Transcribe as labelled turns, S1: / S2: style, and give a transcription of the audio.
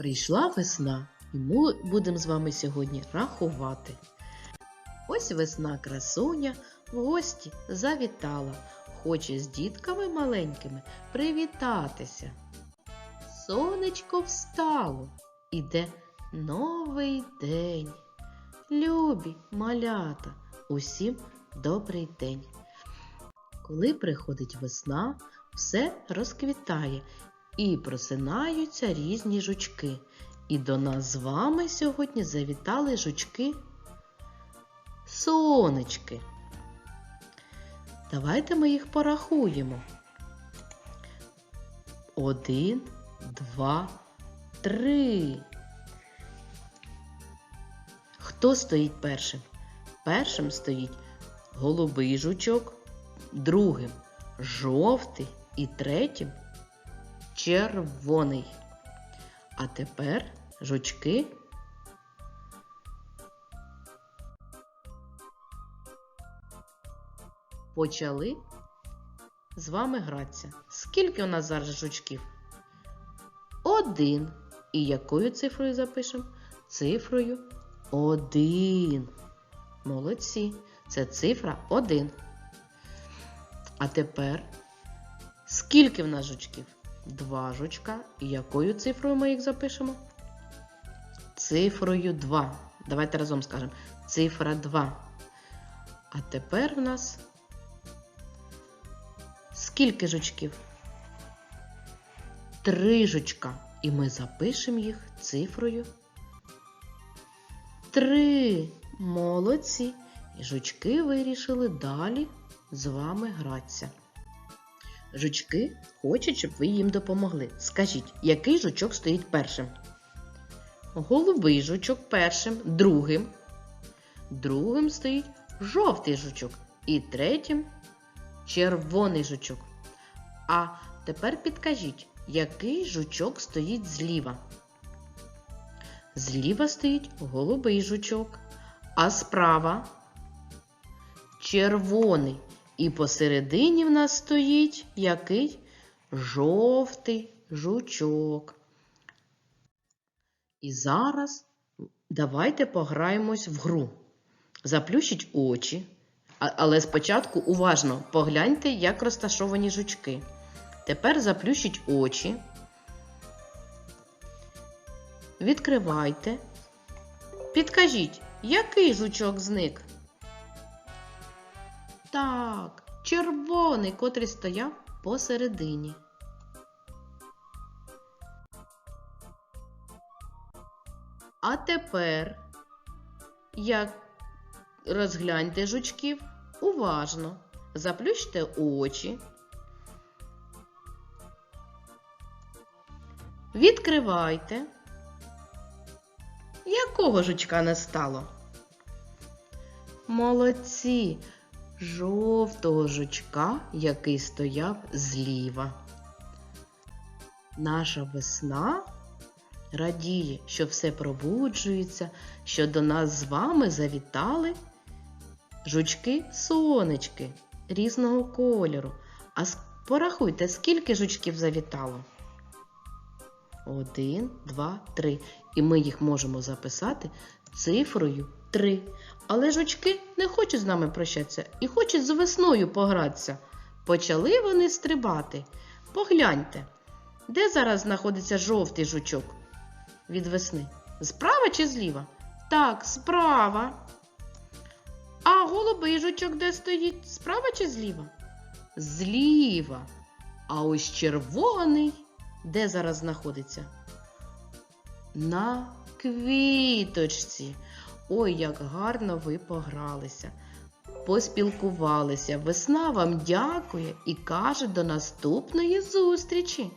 S1: Прийшла весна, і ми будемо з вами сьогодні рахувати. Ось весна красуня в гості завітала, хоче з дітками маленькими привітатися. Сонечко встало, іде новий день. Любі малята, усім добрий день. Коли приходить весна, все розквітає і просинаються різні жучки. І до нас з вами сьогодні завітали жучки сонечки. Давайте ми їх порахуємо. Один, два, три. Хто стоїть першим? Першим стоїть голубий жучок, другим жовтий і третім червоний. А тепер жучки. Почали з вами гратися. Скільки у нас зараз жучків? Один. І якою цифрою запишемо? Цифрою один. Молодці. Це цифра один. А тепер скільки в нас жучків? Два жучка. І якою цифрою ми їх запишемо? Цифрою 2. Давайте разом скажемо. Цифра 2. А тепер в нас скільки жучків? Три жучка. І ми запишемо їх цифрою 3. Молодці. І жучки вирішили далі з вами гратися. Жучки хочуть, щоб ви їм допомогли. Скажіть, який жучок стоїть першим? Голубий жучок першим, другим. Другим стоїть жовтий жучок. І третім червоний жучок. А тепер підкажіть, який жучок стоїть зліва? Зліва стоїть голубий жучок, а справа червоний. І посередині в нас стоїть який жовтий жучок. І зараз давайте пограємось в гру. Заплющіть очі, але спочатку уважно погляньте, як розташовані жучки. Тепер заплющіть очі. Відкривайте. Підкажіть, який жучок зник? Так, червоний, котрий стояв посередині. А тепер, як розгляньте жучків, уважно, заплющте очі. Відкривайте. Якого жучка не стало? Молодці! Жовтого жучка, який стояв зліва. Наша весна радіє, що все пробуджується, що до нас з вами завітали жучки-сонечки різного кольору. А порахуйте, скільки жучків завітало? Один, два, три. І ми їх можемо записати цифрою 3. Але жучки не хочуть з нами прощатися і хочуть з весною погратися. Почали вони стрибати. Погляньте, де зараз знаходиться жовтий жучок від весни? Справа чи зліва? Так, справа. А голубий жучок де стоїть? Справа чи зліва? Зліва. А ось червоний де зараз знаходиться? На квіточці. Ой, як гарно ви погралися, поспілкувалися. Весна вам дякує і каже до наступної зустрічі.